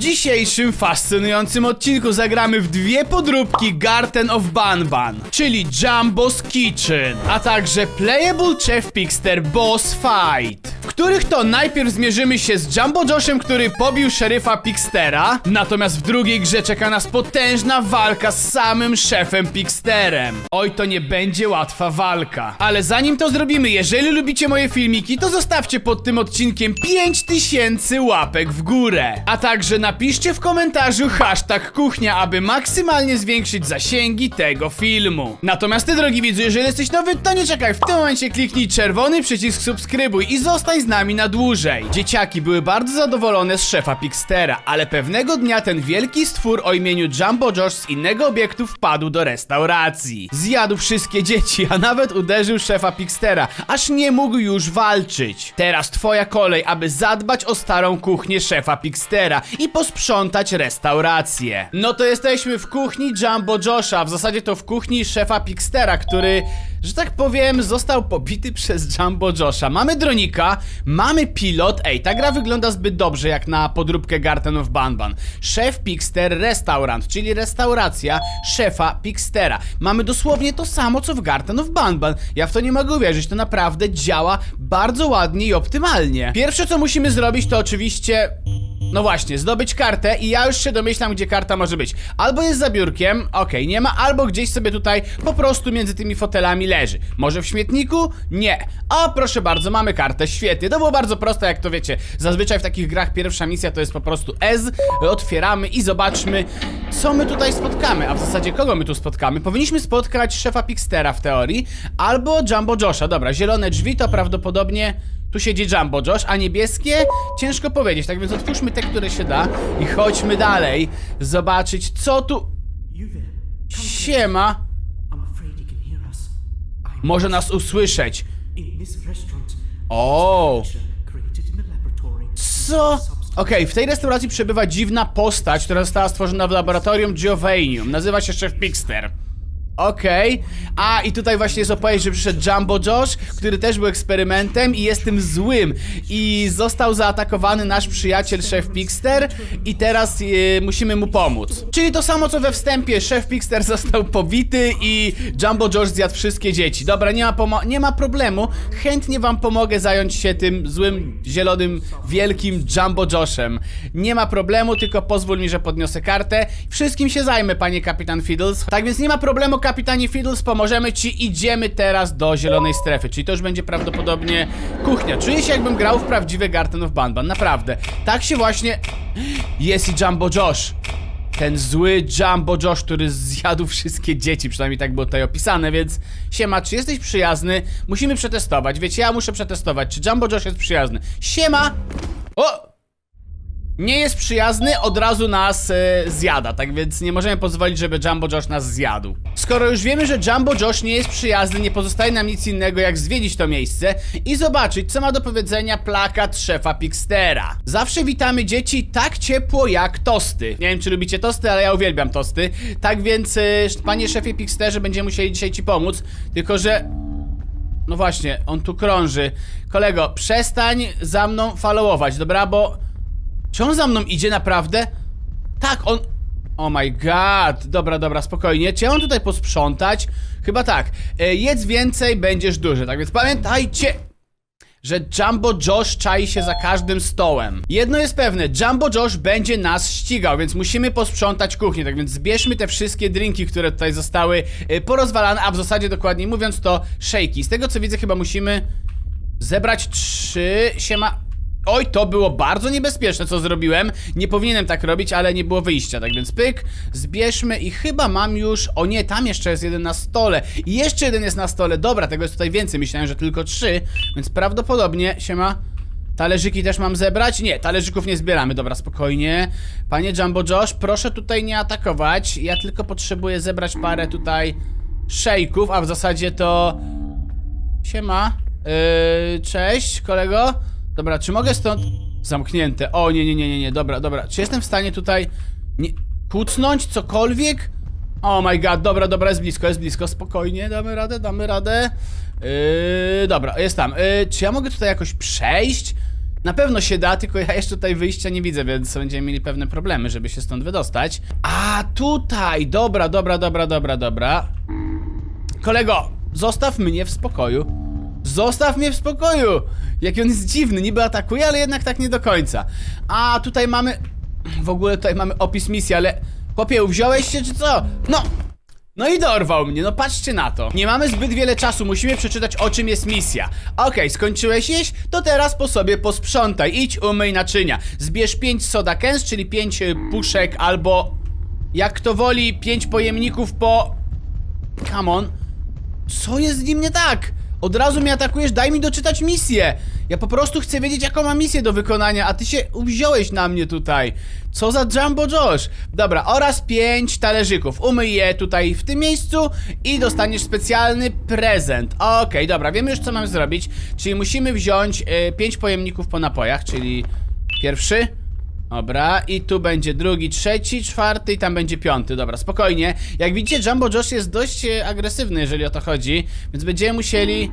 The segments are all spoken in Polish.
dzisiejszym fascynującym odcinku zagramy w dwie podróbki Garden of Banban, czyli Jumbo's Kitchen, a także Playable Chef Pixter Boss Fight, w których to najpierw zmierzymy się z Jumbo Joshem, który pobił szeryfa Pixtera, natomiast w drugiej grze czeka nas potężna walka z samym szefem Pixterem. Oj, to nie będzie łatwa walka. Ale zanim to zrobimy, jeżeli lubicie moje filmiki, to zostawcie pod tym odcinkiem 5000 łapek w górę. A także napiszcie w komentarzu hashtag kuchnia, aby maksymalnie zwiększyć zasięgi tego filmu. Natomiast ty, drogi widzu, jeżeli jesteś nowy, to nie czekaj, w tym momencie kliknij czerwony przycisk subskrybuj i zostań z nami na dłużej. Dzieciaki były bardzo zadowolone z szefa Pixtera, ale pewnego dnia ten wielki stwór o imieniu Jumbo Josh z innego obiektu wpadł do restauracji. Zjadł wszystkie dzieci, a nawet uderzył szefa Pixtera, aż nie mógł już walczyć. Teraz twoja kolej, aby zadbać o starą kuchnię szefa Pixtera i posprzątać restaurację. No to jesteśmy w kuchni Jumbo Josha, w zasadzie to w kuchni szefa Pixtera, który, że tak powiem, został pobity przez Jumbo Josha. Mamy dronika, mamy pilot, ej, ta gra wygląda zbyt dobrze jak na podróbkę Garden of Banban. Szef Pixter Restaurant, czyli restauracja szefa Pixtera. Mamy dosłownie to samo co w Garden of Banban. Ja w to nie mogę uwierzyć, to naprawdę działa bardzo ładnie i optymalnie. Pierwsze co musimy zrobić to oczywiście no właśnie, zdobyć kartę i ja już się domyślam, gdzie karta może być. Albo jest za biurkiem, okej, nie ma, albo gdzieś sobie tutaj po prostu między tymi fotelami leży. Może w śmietniku? Nie. O, proszę bardzo, mamy kartę, świetnie. To było bardzo proste, jak to wiecie. Zazwyczaj w takich grach pierwsza misja to jest po prostu S, otwieramy i zobaczmy, co my tutaj spotkamy. A w zasadzie kogo my tu spotkamy? Powinniśmy spotkać szefa Pixtera w teorii, albo Jumbo Josha. Dobra, zielone drzwi to prawdopodobnie... Tu siedzi Jumbo Josh, a niebieskie? Ciężko powiedzieć, tak więc otwórzmy te, które się da i chodźmy dalej, zobaczyć co tu... Siema, może nas usłyszeć. O, co? Okej, w tej restauracji przebywa dziwna postać, która została stworzona w laboratorium Giovanium. Nazywa się Szef Pixter. Okej, a i tutaj właśnie jest opowieść, że przyszedł Jumbo Josh, który też był eksperymentem i jest tym złym. I został zaatakowany nasz przyjaciel Szef Pixter i teraz e, musimy mu pomóc. Czyli to samo co we wstępie, Szef Pixter został pobity i Jumbo Josh zjadł wszystkie dzieci. Dobra, nie ma, pomo- nie ma problemu, chętnie wam pomogę zająć się tym złym, zielonym, wielkim Jumbo Joshem. Nie ma problemu, tylko pozwól mi, że podniosę kartę. Wszystkim się zajmę, panie kapitan Fiddles. Tak więc nie ma problemu, kapitanie Fiddles, pomożemy ci. Idziemy teraz do zielonej strefy, czyli to już będzie prawdopodobnie kuchnia. Czuję się jakbym grał w prawdziwe Garden of Banban, naprawdę. Tak się właśnie... Jest i Jumbo Josh. Ten zły Jumbo Josh, który zjadł wszystkie dzieci, przynajmniej tak było tutaj opisane, więc Siema, czy jesteś przyjazny? Musimy przetestować, wiecie, ja muszę przetestować, czy Jumbo Josh jest przyjazny. Siema! O! Nie jest przyjazny, od razu nas e, zjada, tak więc nie możemy pozwolić, żeby Jumbo Josh nas zjadł. Skoro już wiemy, że Jumbo Josh nie jest przyjazny, nie pozostaje nam nic innego jak zwiedzić to miejsce i zobaczyć, co ma do powiedzenia plakat szefa Pixtera. Zawsze witamy dzieci tak ciepło jak tosty. Nie wiem, czy lubicie tosty, ale ja uwielbiam tosty. Tak więc, e, panie szefie Pixterze, będziemy musieli dzisiaj ci pomóc, tylko że no właśnie, on tu krąży. Kolego, przestań za mną followować, dobra? Bo. Czy on za mną idzie naprawdę? Tak, on. Oh my god. Dobra, dobra, spokojnie. Czy mam tutaj posprzątać? Chyba tak. E, jedz więcej, będziesz duży. Tak więc pamiętajcie że Jumbo Josh czai się za każdym stołem. Jedno jest pewne, Jumbo Josh będzie nas ścigał, więc musimy posprzątać kuchnię, tak więc zbierzmy te wszystkie drinki, które tutaj zostały y, porozwalane, a w zasadzie dokładniej mówiąc to szejki. Z tego co widzę chyba musimy zebrać trzy, siema... Oj, to było bardzo niebezpieczne, co zrobiłem. Nie powinienem tak robić, ale nie było wyjścia. Tak więc pyk, zbierzmy i chyba mam już... O nie, tam jeszcze jest jeden na stole. I jeszcze jeden jest na stole. Dobra, tego jest tutaj więcej. Myślałem, że tylko trzy, więc prawdopodobnie, siema... Talerzyki też mam zebrać? Nie, talerzyków nie zbieramy, dobra, spokojnie. Panie Jumbo Josh, proszę tutaj nie atakować. Ja tylko potrzebuję zebrać parę tutaj szejków, a w zasadzie to... Siema. Yy, cześć, kolego. Dobra, czy mogę stąd... Zamknięte. O, nie, nie, nie, nie, nie, dobra, dobra. Czy jestem w stanie tutaj... Nie... Kucnąć cokolwiek? Oh my god, dobra, dobra, jest blisko, jest blisko, spokojnie, damy radę, damy radę. Yy, dobra, jest tam. Yy, czy ja mogę tutaj jakoś przejść? Na pewno się da, tylko ja jeszcze tutaj wyjścia nie widzę, więc będziemy mieli pewne problemy, żeby się stąd wydostać. A tutaj, dobra, dobra, dobra, dobra, dobra. Kolego, zostaw mnie w spokoju. Zostaw mnie w spokoju! Jaki on jest dziwny, niby atakuje, ale jednak tak nie do końca. A tutaj mamy... W ogóle tutaj mamy opis misji, ale... Chłopie, wziąłeś się czy co? No! No i dorwał mnie, no patrzcie na to. Nie mamy zbyt wiele czasu, musimy przeczytać o czym jest misja. Okej, skończyłeś jeść? To teraz po sobie posprzątaj. Idź umyj naczynia. Zbierz 5 soda cans, czyli 5 puszek albo... Jak kto woli, 5 pojemników po... Come on. Co jest z nim nie tak? Od razu mnie atakujesz, daj mi doczytać misję. Ja po prostu chcę wiedzieć, jaką mam misję do wykonania, a ty się uwziąłeś na mnie tutaj. Co za Jumbo Josh? Dobra, oraz pięć talerzyków. Umyj je tutaj w tym miejscu i dostaniesz specjalny prezent. Okej, dobra, wiemy już co mamy zrobić. Czyli musimy wziąć y, pięć pojemników po napojach, czyli pierwszy, Dobra, i tu będzie drugi, trzeci, czwarty i tam będzie piąty. Dobra, spokojnie. Jak widzicie, Jumbo Josh jest dość e, agresywny, jeżeli o to chodzi, więc będziemy musieli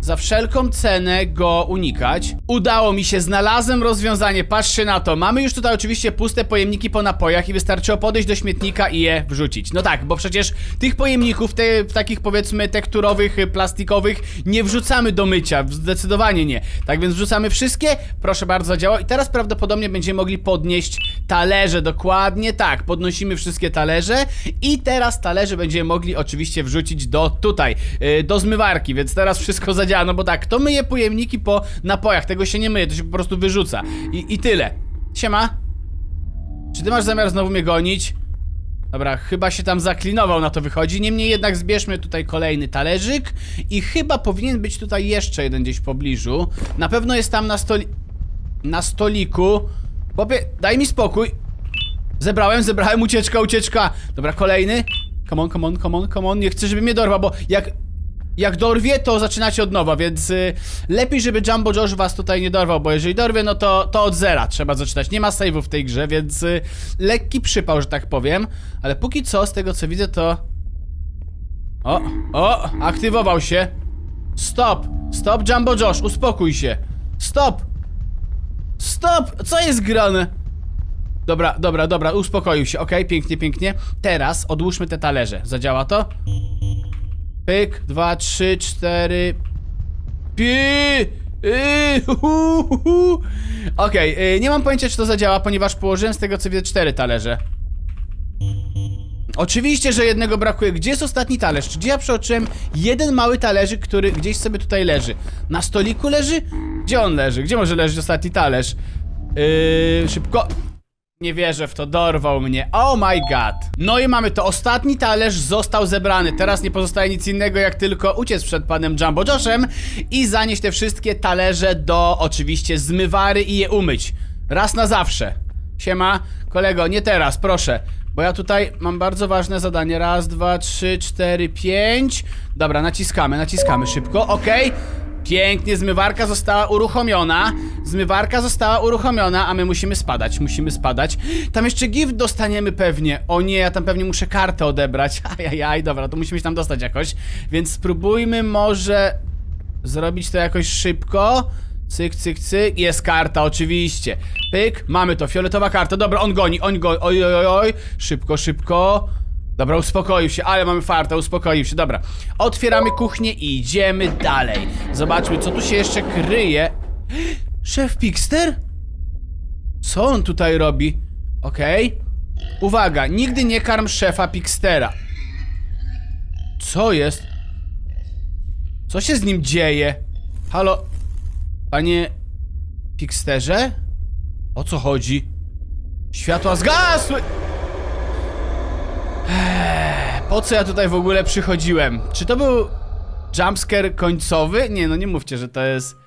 za wszelką cenę go unikać. Udało mi się, znalazłem rozwiązanie, patrzcie na to. Mamy już tutaj oczywiście puste pojemniki po napojach i wystarczyło podejść do śmietnika i je wrzucić. No tak, bo przecież tych pojemników, te, takich powiedzmy tekturowych, y, plastikowych, nie wrzucamy do mycia, zdecydowanie nie. Tak więc wrzucamy wszystkie, proszę bardzo, działa. I teraz prawdopodobnie będziemy mogli podnieść talerze, dokładnie tak. Podnosimy wszystkie talerze i teraz talerze będziemy mogli oczywiście wrzucić do tutaj, yy, do zmywarki, więc teraz wszystko zadziała, no bo tak, to myje pojemniki po napojach, tego się nie myje, to się po prostu wyrzuca. I, i tyle. Siema. Czy ty masz zamiar znowu mnie gonić? Dobra, chyba się tam zaklinował, na to wychodzi. Niemniej jednak zbierzmy tutaj kolejny talerzyk i chyba powinien być tutaj jeszcze jeden gdzieś w pobliżu. Na pewno jest tam na stoli... Na stoliku. Chłopie, daj mi spokój. Zebrałem, zebrałem, ucieczka, ucieczka. Dobra, kolejny. Come on, come on, come on, come on. Nie chcę, żeby mnie dorwał, bo jak... Jak dorwie, to zaczynacie od nowa, więc y, lepiej, żeby Jumbo Josh was tutaj nie dorwał, bo jeżeli dorwie, no to, to od zera trzeba zaczynać. Nie ma save'ów w tej grze, więc y, lekki przypał, że tak powiem. Ale póki co, z tego co widzę, to... O, o, aktywował się. Stop, stop Jumbo Josh, uspokój się. Stop. Stop, co jest grane? Dobra, dobra, dobra, uspokoił się, okej, pięknie, pięknie. Teraz odłóżmy te talerze. Zadziała to? Pyk, dwa, trzy, cztery. Pi! Yy. Okej, yy, nie mam pojęcia, czy to zadziała, ponieważ położyłem z tego co widzę cztery talerze. Oczywiście, że jednego brakuje. Gdzie jest ostatni talerz? Czy Gdzie ja przeoczyłem jeden mały talerzyk, który gdzieś sobie tutaj leży? Na stoliku leży? Gdzie on leży? Gdzie może leżeć ostatni talerz? Yy, szybko. Nie wierzę w to, dorwał mnie. Oh my god. No i mamy to. Ostatni talerz został zebrany. Teraz nie pozostaje nic innego, jak tylko uciec przed panem Jumbo Joshem i zanieść te wszystkie talerze do oczywiście zmywary i je umyć. Raz na zawsze. Siema, kolego, nie teraz, proszę. Bo ja tutaj mam bardzo ważne zadanie. Raz, dwa, trzy, cztery, pięć. Dobra, naciskamy, naciskamy szybko. Okej. Pięknie, zmywarka została uruchomiona. Zmywarka została uruchomiona, a my musimy spadać, musimy spadać. Tam jeszcze gift dostaniemy pewnie. O nie, ja tam pewnie muszę kartę odebrać. Ajajaj, dobra, to musimy się tam dostać jakoś. Więc spróbujmy może zrobić to jakoś szybko. Cyk, cyk, cyk. Jest karta, oczywiście. Pyk, mamy to, fioletowa karta. Dobra, on goni, on goni. Oj, oj, oj, oj. Szybko, szybko. Dobra, uspokoił się, ale mamy farta, uspokoił się, dobra. Otwieramy kuchnię i idziemy dalej. Zobaczmy, co tu się jeszcze kryje. Szef Pixter? Co on tutaj robi? Okej. Uwaga, nigdy nie karm szefa Pixtera. Co jest? Co się z nim dzieje? Halo? Panie Pixterze? O co chodzi? Światła zgasły! Po co ja tutaj w ogóle przychodziłem? Czy to był jumpscare końcowy? Nie, no nie mówcie, że to jest...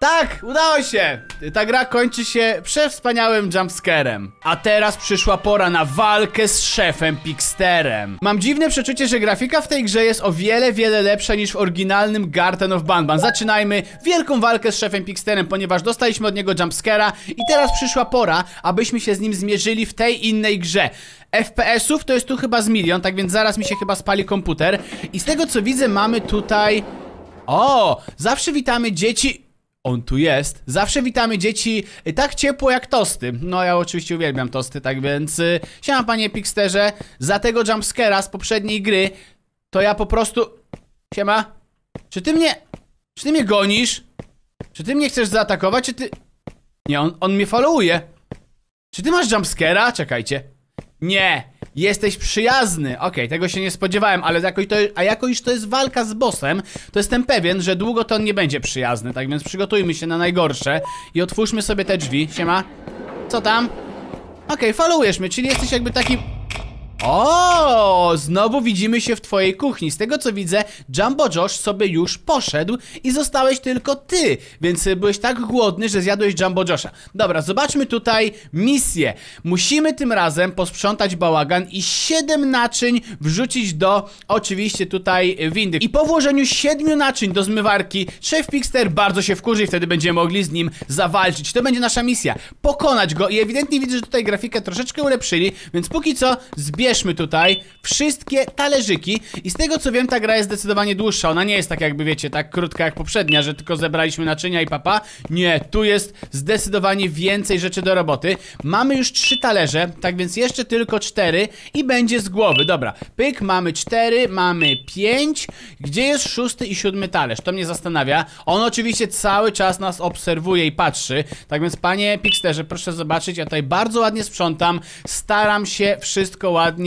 Tak, udało się! Ta gra kończy się przewspaniałym jumpscarem. A teraz przyszła pora na walkę z szefem Pixterem. Mam dziwne przeczucie, że grafika w tej grze jest o wiele, wiele lepsza niż w oryginalnym Garten of Banban. Zaczynajmy wielką walkę z szefem Pixterem, ponieważ dostaliśmy od niego jumpscara i teraz przyszła pora, abyśmy się z nim zmierzyli w tej innej grze. FPS-ów to jest tu chyba z milion, tak więc zaraz mi się chyba spali komputer. I z tego co widzę mamy tutaj... O! Zawsze witamy dzieci... On tu jest. Zawsze witamy dzieci y, tak ciepło jak tosty. No ja oczywiście uwielbiam tosty, tak więc y, siema panie Pixterze. Za tego jumpscare'a z poprzedniej gry to ja po prostu... Siema. Czy ty mnie... Czy ty mnie gonisz? Czy ty mnie chcesz zaatakować, czy ty... Nie, on, on mnie followuje. Czy ty masz jumpscare'a? Czekajcie. Nie, jesteś przyjazny. Okej, tego się nie spodziewałem, ale jako, to, a jako iż to jest walka z bossem, to jestem pewien, że długo to on nie będzie przyjazny. Tak więc przygotujmy się na najgorsze i otwórzmy sobie te drzwi. Siema. Co tam? Okej, followujesz mnie, czyli jesteś jakby taki... O, znowu widzimy się w twojej kuchni. Z tego co widzę, Jumbo Josh sobie już poszedł i zostałeś tylko ty, więc byłeś tak głodny, że zjadłeś Jumbo Josha. Dobra, zobaczmy tutaj misję. Musimy tym razem posprzątać bałagan i 7 naczyń wrzucić do oczywiście tutaj windy. I po włożeniu 7 naczyń do zmywarki, szef Pixter bardzo się wkurzy i wtedy będziemy mogli z nim zawalczyć. To będzie nasza misja. Pokonać go i ewidentnie widzę, że tutaj grafikę troszeczkę ulepszyli, więc póki co zbierzmy tutaj wszystkie talerzyki i z tego co wiem ta gra jest zdecydowanie dłuższa. Ona nie jest tak jakby wiecie, tak krótka jak poprzednia, że tylko zebraliśmy naczynia i papa. Nie, tu jest zdecydowanie więcej rzeczy do roboty. Mamy już trzy talerze, tak więc jeszcze tylko cztery i będzie z głowy. Dobra, pyk, mamy cztery, mamy pięć. Gdzie jest szósty i siódmy talerz? To mnie zastanawia. On oczywiście cały czas nas obserwuje i patrzy. Tak więc panie Pixterze, proszę zobaczyć, ja tutaj bardzo ładnie sprzątam. Staram się wszystko ładnie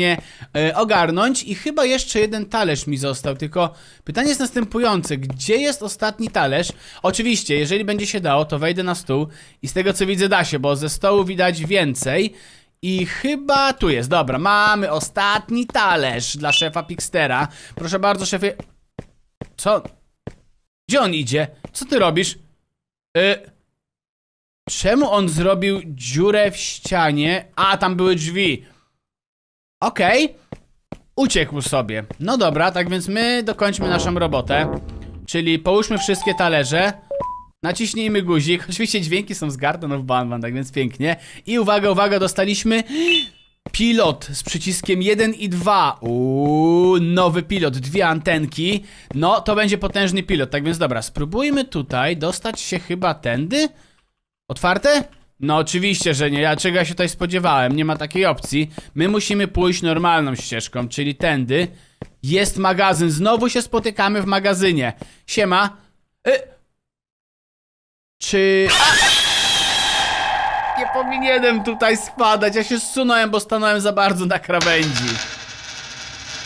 e, ogarnąć i chyba jeszcze jeden talerz mi został, tylko pytanie jest następujące. Gdzie jest ostatni talerz? Oczywiście, jeżeli będzie się dało, to wejdę na stół i z tego co widzę da się, bo ze stołu widać więcej. I chyba tu jest, dobra, mamy ostatni talerz dla szefa Pixtera. Proszę bardzo, szefie. Co? Gdzie on idzie? Co ty robisz? Y... Czemu on zrobił dziurę w ścianie? A, tam były drzwi. Okej. Uciekł sobie. No dobra, tak więc my dokończmy naszą robotę. Czyli połóżmy wszystkie talerze. Naciśnijmy guzik. Oczywiście dźwięki są z Garden of Banban, tak więc pięknie. I uwaga, uwaga, dostaliśmy pilot z przyciskiem 1 i 2. Uuu, nowy pilot, dwie antenki. No, to będzie potężny pilot, tak więc dobra, spróbujmy tutaj dostać się chyba tędy. Otwarte? No oczywiście, że nie. Ja czego ja się tutaj spodziewałem? Nie ma takiej opcji. My musimy pójść normalną ścieżką, czyli tędy. Jest magazyn. Znowu się spotykamy w magazynie. Siema. Y Czy... A! Nie powinienem tutaj spadać. Ja się zsunąłem, bo stanąłem za bardzo na krawędzi.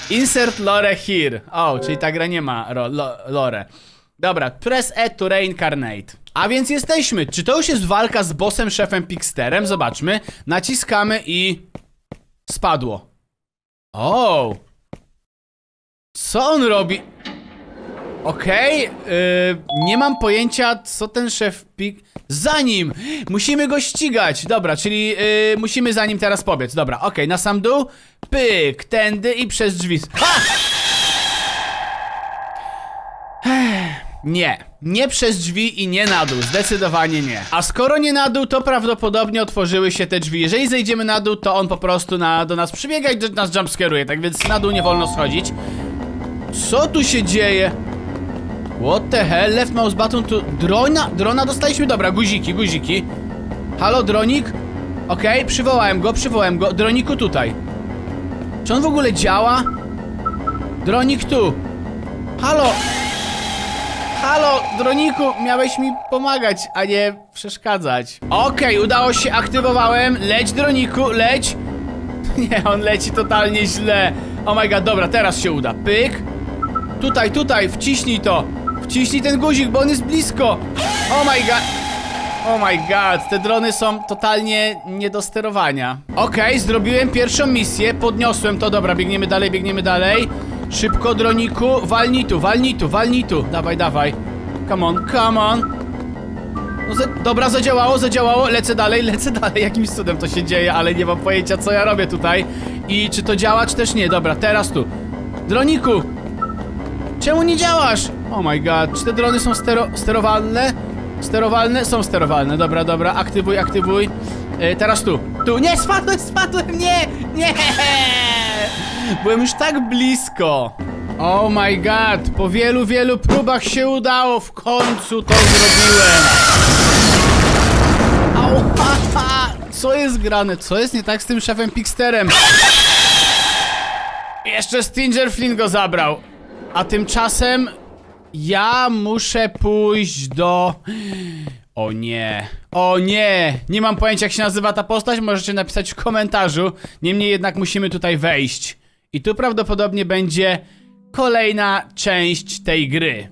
Insert lore here. O, czyli ta gra nie ma lore. Dobra, press E to reincarnate. A więc jesteśmy. Czy to już jest walka z bossem szefem Pixterem? Zobaczmy. Naciskamy i... Spadło. O. Co on robi? Okej, yy, nie mam pojęcia, co ten szef pik... Za nim! Musimy go ścigać! Dobra, czyli yy, musimy za nim teraz pobiec. Dobra, okej, na sam dół. Pyk, tędy i przez drzwi. Ha! Nie, nie przez drzwi i nie na dół, zdecydowanie nie. A skoro nie na dół, to prawdopodobnie otworzyły się te drzwi. Jeżeli zejdziemy na dół, to on po prostu na, do nas przybiega i do nas jumpscaruje, tak więc na dół nie wolno schodzić. Co tu się dzieje? What the hell? Left mouse button to... Drona? Drona dostaliśmy? Dobra, guziki, guziki. Halo, dronik? Okej, przywołałem go, przywołałem go. Droniku tutaj. Czy on w ogóle działa? Dronik tu. Halo! Halo, droniku, miałeś mi pomagać, a nie przeszkadzać. Okej, udało się, aktywowałem. Leć, droniku, leć. Nie, on leci totalnie źle. Oh my god, dobra, teraz się uda. Pyk. Tutaj, tutaj, wciśnij to. Wciśnij ten guzik, bo on jest blisko. Oh my god. Oh my god, te drony są totalnie nie do sterowania. Okej, zrobiłem pierwszą misję, podniosłem to, dobra, biegniemy dalej, biegniemy dalej. Szybko, droniku, walnij tu, walnij tu, walnij tu. Dawaj, dawaj. Come on, come on. No za, dobra, zadziałało, zadziałało, lecę dalej, lecę dalej, jakimś cudem to się dzieje, ale nie mam pojęcia co ja robię tutaj i czy to działa, czy też nie, dobra, teraz tu. Droniku! Czemu nie działasz? Oh my god, czy te drony są stero sterowalne? Sterowalne? Są sterowalne, dobra, dobra, aktywuj, aktywuj. E, teraz tu, tu, nie, spadłem, spadłem, nie, nie! Byłem już tak blisko. Oh my god, po wielu, wielu próbach się udało, w końcu to zrobiłem. Ała, co jest grane? Co jest nie tak z tym szefem Pixterem? Jeszcze Stinger Flynn go zabrał. A tymczasem ja muszę pójść do... O nie, o nie, nie mam pojęcia jak się nazywa ta postać, możecie napisać w komentarzu. Niemniej jednak musimy tutaj wejść. I tu prawdopodobnie będzie kolejna część tej gry.